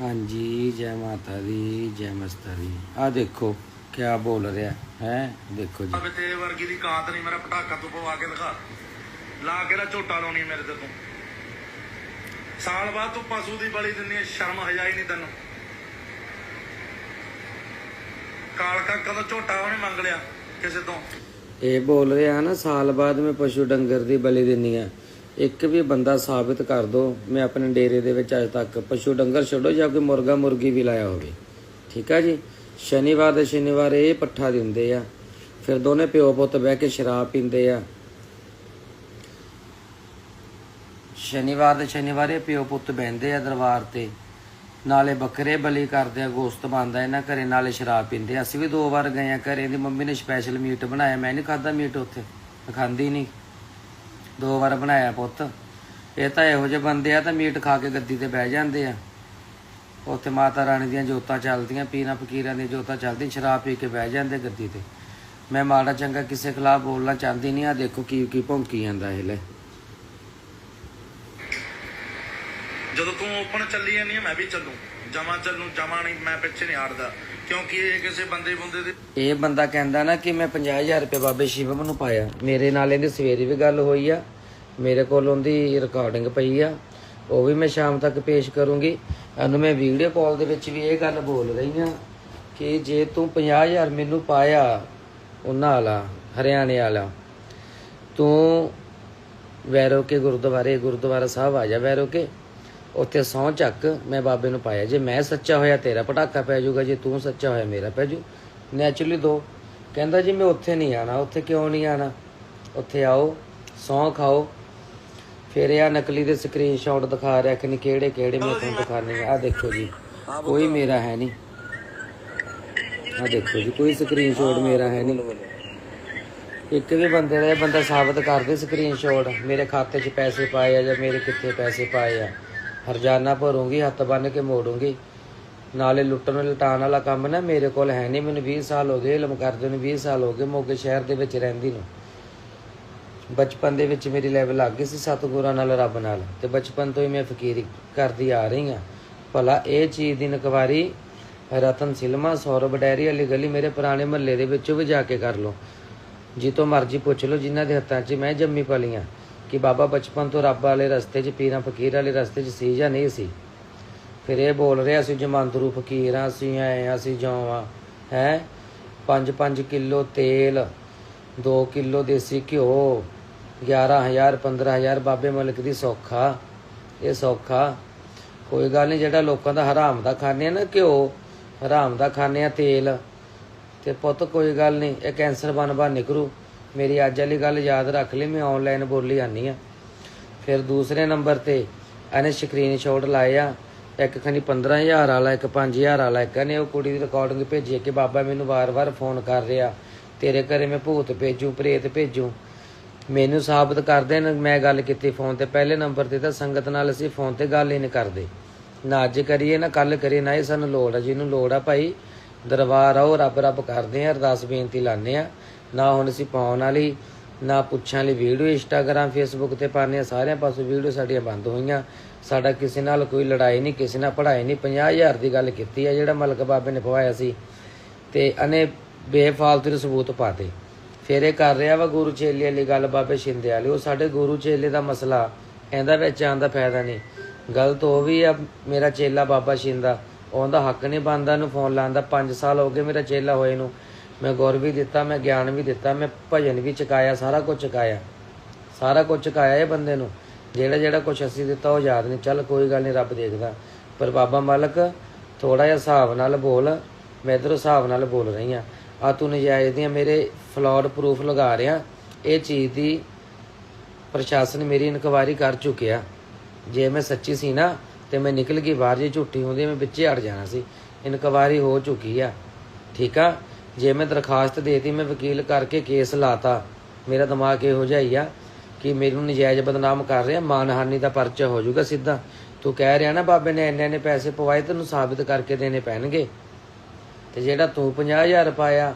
ਹਾਂਜੀ ਜੈ ਮਾਤਾ ਦੀ ਜੈ ਮਸਤਾ ਦੀ। ਆ ਦੇਖੋ ਕਿਆ ਬੋਲ ਰਿਹਾ ਹੈ? ਦੇਖੋ ਜੀ। ਅਬੇ ਤੇ ਵਰਗੀ ਦੀ ਕਾਂਤ ਨਹੀਂ ਮੇਰਾ ਪਟਾਕਾ ਤੂੰ ਪਵਾ ਕੇ ਦਿਖਾ। ਲਾ ਕੇ ਦਾ ਝੋਟਾ ਲਾਉਣੀ ਮੇਰੇ ਤੇ ਤੂੰ। ਸਾਲ ਬਾਅਦ ਤੂੰ ਪਸ਼ੂ ਦੀ ਬਲੀ ਦਿੰਨੀ ਹੈ ਸ਼ਰਮ ਹਜਾਈ ਨਹੀਂ ਤੈਨੂੰ। ਕਾਲਕਾ ਕਦੋਂ ਝੋਟਾ ਉਹਨੇ ਮੰਗ ਲਿਆ ਕਿਸੇ ਤੋਂ। ਇਹ ਬੋਲ ਰਿਹਾ ਨਾ ਸਾਲ ਬਾਅਦ ਮੈਂ ਪਸ਼ੂ ਡੰਗਰ ਦੀ ਬਲੀ ਦਿੰਨੀ ਆ। ਇੱਕ ਵੀ ਬੰਦਾ ਸਾਬਿਤ ਕਰ ਦੋ, ਮੈਂ ਆਪਣੇ ਡੇਰੇ ਦੇ ਵਿੱਚ ਅੱਜ ਤੱਕ ਪਸ਼ੂ ਡੰਗਰ ਛੱਡੋ ਜਾਂ ਕੋਈ ਮੁਰਗਾ ਮੁਰਗੀ ਵੀ ਲਾਇਆ ਹੋਵੇ। ਠੀਕ ਆ ਜੀ? ਸ਼ਨੀਵਾਰ ਦੇ ਸ਼ਨੀਵਾਰ ਇਹ ਪੱਠਾ ਦਿੰਦੇ ਆ। ਫਿਰ ਦੋਨੇ ਪਿਓ ਪੁੱਤ ਬਹਿ ਕੇ ਸ਼ਰਾਬ ਪੀਂਦੇ ਆ। ਸ਼ਨੀਵਾਰ ਦੇ ਸ਼ਨੀਵਾਰ ਇਹ ਪਿਓ ਪੁੱਤ ਬਹਿੰਦੇ ਆ ਦਰਬਾਰ ਤੇ। ਨਾਲੇ ਬੱਕਰੇ ਬਲੀ ਕਰਦੇ ਆ, ਗੋਸ਼ਤ ਬਣਦਾ ਇਹਨਾਂ ਘਰੇ, ਨਾਲੇ ਸ਼ਰਾਬ ਪੀਂਦੇ ਆ। ਅਸੀਂ ਵੀ ਦੋ ਵਾਰ ਗਏ ਆ ਘਰੇ ਦੀ ਮੰਮੀ ਨੇ ਸਪੈਸ਼ਲ ਮੀਟ ਬਣਾਇਆ। ਮੈਂ ਨਹੀਂ ਖਾਦਾ ਮੀਟ ਉੱਥੇ। ਖਾਂਦੀ ਨਹੀਂ ਦੋ ਵਾਰ ਬਣਾਇਆ ਪੁੱਤ। ਇਹ ਤਾਂ ਇਹੋ ਜਿਹੇ ਬੰਦੇ ਆ ਤਾਂ ਮੀਟ ਖਾ ਕੇ ਗੱਦੀ ਤੇ ਬਹਿ ਜਾਂਦੇ ਆ। ਉੱਥੇ ਮਾਤਾ ਰਾਣੀ ਦੀਆਂ ਜੋਤਾਂ ਚੱਲਦੀਆਂ, ਪੀਰਾਂ ਫਕੀਰਾਂ ਦੀਆਂ ਜੋਤਾਂ ਚੱਲਦੀਆਂ, ਸ਼ਰਾਬ ਪੀ ਕੇ ਬਹਿ ਜਾਂਦੇ ਗੱਦੀ ਤੇ। ਮੈਂ ਮਾੜਾ ਚੰਗਾ ਕਿਸੇ ਖਿਲਾਫ ਬੋਲਣਾ ਚਾਹੁੰਦੀ ਨਹੀਂ ਆ ਦੇਖੋ ਕੀ ਕੀ ਭੌਂਕੀ ਜਾਂਦਾ ਇਹ ਲੈ। ਜਦੋਂ ਤੂੰ ਓਪਨ ਚੱਲੀ ਜਾਂਦੀ ਹੈ ਮੈਂ ਵੀ ਚੱਲੂ। ਜਮਾ ਚੱਲੂ, ਜਮਾ ਨਹੀਂ, ਮੈਂ ਪਿੱਛੇ ਨਹੀਂ ਹਟਦਾ ਕਿਉਂਕਿ ਇਹ ਕਿਸੇ ਬੰਦੇ ਬੰਦੇ ਦੇ ਇਹ ਬੰਦਾ ਕਹਿੰਦਾ ਨਾ ਕਿ ਮੈਂ 50000 ਰੁਪਏ ਬਾਬੇ ਸ਼ਿਵਮ ਨੂੰ ਪਾਇਆ। ਮੇਰੇ ਨਾਲ ਇਹਦੀ ਸਵੇਰੇ ਵੀ ਗੱਲ ਹੋਈ ਆ। ਮੇਰੇ ਕੋਲ ਉਹਦੀ ਰਿਕਾਰਡਿੰਗ ਪਈ ਆ। ਉਹ ਵੀ ਮੈਂ ਸ਼ਾਮ ਤੱਕ ਪੇਸ਼ ਕਰੂੰਗੀ। ਇਹਨੂੰ ਮੈਂ ਵੀਡੀਓ ਕਾਲ ਦੇ ਵਿੱਚ ਵੀ ਇਹ ਗੱਲ ਬੋਲ ਰਹੀ ਆ ਕਿ ਜੇ ਤੂੰ 50000 ਮੈਨੂੰ ਪਾਇਆ ਉਹਨਾਂ ਵਾਲਾ ਹਰਿਆਣੇ ਵਾਲਾ, ਤੂੰ ਵੈਰੋ ਕੇ ਗੁਰਦੁਆਰੇ, ਗੁਰਦੁਆਰਾ ਸਾਹਿਬ ਆ ਜਾ ਵੈਰੋ ਕੇ ਉੱਥੇ ਸਹੁੰ ਚੱਕ ਮੈਂ ਬਾਬੇ ਨੂੰ ਪਾਇਆ। ਜੇ ਮੈਂ ਸੱਚਾ ਹੋਇਆ, ਤੇਰਾ ਪਟਾਕਾ ਪੈ ਜਾਊਗਾ। ਜੇ ਤੂੰ ਸੱਚਾ ਹੋਇਆ, ਮੇਰਾ ਪੈ ਜੂ। ਨੈਚੁਰਲੀ ਦੋ। ਕਹਿੰਦਾ ਜੀ, ਮੈਂ ਉੱਥੇ ਨਹੀਂ ਆਣਾ। ਉੱਥੇ ਕਿਉਂ ਨਹੀਂ ਆਣਾ? ਉੱਥੇ ਆਓ, ਸਹੁੰ ਖਾਓ। ਫਿਰ ਇਹ ਆਹ ਨਕਲੀ ਦੇ ਸਕਰੀਨਸ਼ਾਟ ਦਿਖਾ ਰਿਹਾ ਕਿ ਕਿਹੜੇ ਕਿਹੜੇ ਮੈਂ ਤੁਹਾਨੂੰ ਦਿਖਾਣੇ ਆ। ਦੇਖੋ ਜੀ, ਕੋਈ ਮੇਰਾ ਹੈ ਨਹੀਂ। ਆ ਦੇਖੋ ਜੀ, ਕੋਈ ਸਕਰੀਨਸ਼ਾਟ ਮੇਰਾ ਹੈ ਨਹੀਂ। ਇੱਕ ਵੀ ਬੰਦੇ ਦਾ ਬੰਦਾ ਸਾਬਤ ਕਰਦੇ ਸਕਰੀਨਸ਼ਾਟ ਮੇਰੇ ਖਾਤੇ 'ਚ ਪੈਸੇ ਪਾਏ ਆ ਜਾਂ ਮੇਰੇ ਕਿੱਥੇ ਪੈਸੇ ਪਾਏ ਆ? ਹਰਜਾਨਾ ਭਰੂੰਗੀ, ਹੱਥ ਬੰਨ ਕੇ ਮੋੜੂੰਗੀ। ਨਾਲੇ ਲੁੱਟਣ ਲਟਾਉਣ ਵਾਲਾ ਕੰਮ ਨਾ ਮੇਰੇ ਕੋਲ ਹੈ ਨਹੀਂ। ਮੈਨੂੰ 20 ਸਾਲ ਹੋ ਗਏ ਇਲਮ ਕਰਦੇ ਨੂੰ 20 ਸਾਲ ਹੋ ਗਏ, ਮੋਗੇ ਸ਼ਹਿਰ ਦੇ ਵਿੱਚ ਰਹਿੰਦੀ ਨੂੰ। ਬਚਪਨ ਦੇ ਵਿੱਚ ਮੇਰੀ ਲੈਵਲ ਲੱਗ ਗਈ ਸੀ ਸਤਿਗੁਰਾਂ ਨਾਲ, ਰੱਬ ਨਾਲ। ਤੇ ਬਚਪਨ ਤੋਂ ਹੀ ਮੈਂ ਫਕੀਰੀ ਕਰਦੀ ਆ ਰਹੀ ਹਾਂ। ਭਲਾ ਇਹ ਚੀਜ਼ ਦੀ ਨਕਵਾਰੀ ਰਤਨ ਸਿਲਮਾ, ਸੌਰਵ ਡੈਰੀ ਵਾਲੀ ਗਲੀ ਮੇਰੇ ਪੁਰਾਣੇ ਮਹੱਲੇ ਦੇ ਵਿੱਚੋਂ ਵੀ ਜਾ ਕੇ ਕਰ ਲਓ। ਜਿੱਤੋਂ ਮਰਜ਼ੀ ਪੁੱਛ ਲਓ, ਜਿਨ੍ਹਾਂ ਦੇ ਹੱਥਾਂ 'ਚ ਮੈਂ ਜੰਮੀ ਪਲੀਆਂ ਕਿ ਬਾਬਾ ਬਚਪਨ ਤੋਂ ਰੱਬ ਵਾਲੇ ਰਸਤੇ 'ਚ ਪੀਰਾਂ ਫਕੀਰ ਵਾਲੇ ਰਸਤੇ 'ਚ ਸੀ ਜਾਂ ਨਹੀਂ ਸੀ? ਫਿਰ ਇਹ ਬੋਲ ਰਿਹਾ ਸੀ ਜਮਾਂਦਰੂ ਫਕੀਰ ਹਾਂ ਅਸੀਂ ਐ ਅਸੀਂ ਜਾਵਾਂ ਹੈ? 5-5 ਕਿਲੋ ਤੇਲ 2 ਕਿਲੋ ਦੇਸੀ ਘਿਓ 11000 15000 ਬਾਬੇ ਮਲਕ ਦੀ ਸੌਖਾ ਇਹ ਸੌਖਾ ਕੋਈ ਗੱਲ ਨਹੀਂ, ਜਿਹੜਾ ਲੋਕਾਂ ਦਾ ਹਰਾਮ ਦਾ ਖਾਣੇ ਆ ਨਾ ਘਿਓ, ਹਰਾਮ ਦਾ ਖਾਣੇ ਆ ਤੇਲ। ਤੇ ਪੁੱਤ ਕੋਈ ਗੱਲ ਨਹੀਂ, ਇਹ ਕੈਂਸਰ ਬਣ ਬਣ ਨਿਕਰੂ। ਮੇਰੀ ਅੱਜ ਵਾਲੀ ਗੱਲ ਯਾਦ ਰੱਖ ਲਈ, ਮੈਂ ਆਨਲਾਈਨ ਬੋਲੀ ਆਨੀ ਆ ਫਿਰ ਦੂਸਰੇ ਨੰਬਰ ਤੇ ਇਹਨੇ ਸਕਰੀਨਸ਼ਾਟ ਲਾਏ ਆ। ਇੱਕ ਖਣੀ 15000 ਵਾਲਾ, ਇੱਕ 5000 ਵਾਲਾ। ਇੱਕ ਨੇ ਉਹ ਕੁੜੀ ਦੀ ਰਿਕਾਰਡਿੰਗ ਭੇਜੀ ਕਿ ਬਾਬਾ ਮੈਨੂੰ ਵਾਰ-ਵਾਰ ਫੋਨ ਕਰ ਰਿਹਾ। ਤੇਰੇ ਘਰੇ ਮੈਂ ਭੂਤ ਭੇਜੂ, ਪ੍ਰੇਤ ਭੇਜੂ। ਮੈਨੂੰ ਸਾਬਤ ਕਰ ਦੇਣ, ਮੈਂ ਗੱਲ ਕੀਤੀ ਫੋਨ ਤੇ। ਪਹਿਲੇ ਨੰਬਰ ਤੇ ਤਾਂ ਸੰਗਤ ਨਾਲ ਅਸੀਂ ਫੋਨ ਤੇ ਗੱਲ ਹੀ ਨਹੀਂ ਕਰਦੇ। ਨਾ ਅੱਜ ਕਰੀਏ, ਨਾ ਕੱਲ ਕਰੀਏ, ਨਾ ਇਹ ਸਾਨੂੰ ਲੋੜ ਆ। ਜਿਹਨੂੰ ਲੋੜ ਆ ਭਾਈ, ਦਰਬਾਰ ਆਓ ਰੱਬ ਰੱਬ ਕਰਦੇ ਆ, ਅਰਦਾਸ ਬੇਨਤੀ ਲਾਣੇ ਆ। ਨਾ ਹੁਣ ਅਸੀਂ ਪਾਉਣ ਵਾਲੀ, ਨਾ ਪੁੱਛਾਂ ਵਾਲੀ ਵੀਡੀਓ ਇੰਸਟਾਗ੍ਰam ਫੇਸਬੁੱਕ ਤੇ ਪਾਉਂਦੇ ਆ ਸਾਰਿਆਂ ਪਾਸੋਂ ਵੀਡੀਓ ਸਾਡੀਆਂ ਬੰਦ ਹੋਈਆਂ। ਸਾਡਾ ਕਿਸੇ ਨਾਲ ਕੋਈ ਲੜਾਈ ਨਹੀਂ, ਕਿਸੇ ਨਾਲ ਪੜਾਈ ਨਹੀਂ। 50000 ਦੀ ਗੱਲ ਕੀਤੀ ਆ, ਜਿਹੜਾ ਮਲਕ ਬਾਬੇ ਨੇ ਪਵਾਇਆ ਸੀ। ਤੇ ਅਨੇ ਬੇਫਾਲਤੂ ਦੇ ਸਬੂਤ ਪਾਤੇ। ਫਿਰ ਇਹ ਕਰ ਰਿਹਾ ਵਾ ਗੁਰੂ ਚੇਲੇ ਵਾਲੀ ਗੱਲ ਬਾਬੇ ਸ਼ਿੰਦੇ ਵਾਲੀ। ਉਹ ਸਾਡੇ ਗੁਰੂ ਚੇਲੇ ਦਾ ਮਸਲਾ, ਇਹਦਾ ਵਿੱਚ ਆਉਣ ਦਾ ਫਾਇਦਾ ਨਹੀਂ। ਗਲਤ ਉਹ ਵੀ ਆ, ਮੇਰਾ ਚੇਲਾ ਬਾਬਾ ਸ਼ਿੰਦਾ। ਉਹਦਾ ਹੱਕ ਨਹੀਂ ਬਣਦਾ ਨੂੰ ਫੋਨ ਲਾਉਣ ਦਾ। 5 ਸਾਲ ਹੋ ਗਏ ਮੇਰਾ ਚੇਲਾ ਹੋਏ ਨੂੰ। ਮੈਂ ਗੁਰ ਵੀ ਦਿੱਤਾ, ਮੈਂ ਗਿਆਨ ਵੀ ਦਿੱਤਾ, ਮੈਂ ਭਜਨ ਵੀ ਚੁਕਾਇਆ, ਸਾਰਾ ਕੁਝ ਚੁਕਾਇਆ। ਸਾਰਾ ਕੁਝ ਚੁਕਾਇਆ ਇਹ ਬੰਦੇ ਨੂੰ। ਜਿਹੜਾ ਜਿਹੜਾ ਕੁਝ ਅਸੀਂ ਦਿੱਤਾ ਉਹ ਯਾਦ ਨਹੀਂ। ਚੱਲ ਕੋਈ ਗੱਲ ਨਹੀਂ, ਰੱਬ ਦੇਖਦਾ। ਪਰ ਬਾਬਾ ਮਾਲਕ ਥੋੜਾ ਜਿਹਾ ਹਿਸਾਬ ਨਾਲ ਬੋਲ। ਮੈਂ ਇਧਰੋਂ ਹਿਸਾਬ ਨਾਲ ਬੋਲ ਰਹੀ ਆ ਆ ਤੂੰ ਨਜਾਇਜ਼ ਦੀਆਂ ਮੇਰੇ ਫਲੌਡ ਪ੍ਰੂਫ ਲਗਾ ਰਿਹਾ। ਇਹ ਚੀਜ਼ ਦੀ ਪ੍ਰਸ਼ਾਸਨ ਮੇਰੀ ਇਨਕੁਆਇਰੀ ਕਰ ਚੁੱਕਿਆ। ਜੇ ਮੈਂ ਸੱਚੀ ਸੀ ਨਾ, ਤੇ ਮੈਂ ਨਿਕਲ ਗਈ ਬਾਹਰ, ਜੇ ਝੂਠੀ ਹੁੰਦੀ, ਮੈਂ ਵਿੱਚੇ ਅੜ ਜਾਣਾ ਸੀ। ਇਨਕੁਆਇਰੀ ਹੋ ਚੁੱਕੀ ਆ। ਠੀਕ ਆ? ਜੇ ਮੈਂ ਦਰਖਾਸਤ ਦੇਤੀ, ਮੈਂ ਵਕੀਲ ਕਰਕੇ ਕੇਸ ਲਾਤਾ। ਮੇਰਾ ਦਿਮਾਗ ਇਹੋ ਜਿਹਾ ਹੀ ਆ ਕਿ ਮੈਨੂੰ ਨਜਾਇਜ਼ ਬਦਨਾਮ ਕਰ ਰਿਹਾ, ਮਾਨਹਾਨੀ ਦਾ ਪਰਚਾ ਹੋ ਜਾਊਗਾ ਸਿੱਧਾ। ਤੂੰ ਕਹਿ ਰਿਹਾ ਨਾ, ਬਾਬੇ ਨੇ ਇੰਨੇ ਇੰਨੇ ਪੈਸੇ ਪਵਾਏ, ਤੈਨੂੰ ਸਾਬਿਤ ਕਰਕੇ ਦੇਣੇ ਪੈਣਗੇ। ਤੇ ਜਿਹੜਾ ਤੂੰ 50000 ਪਾਇਆ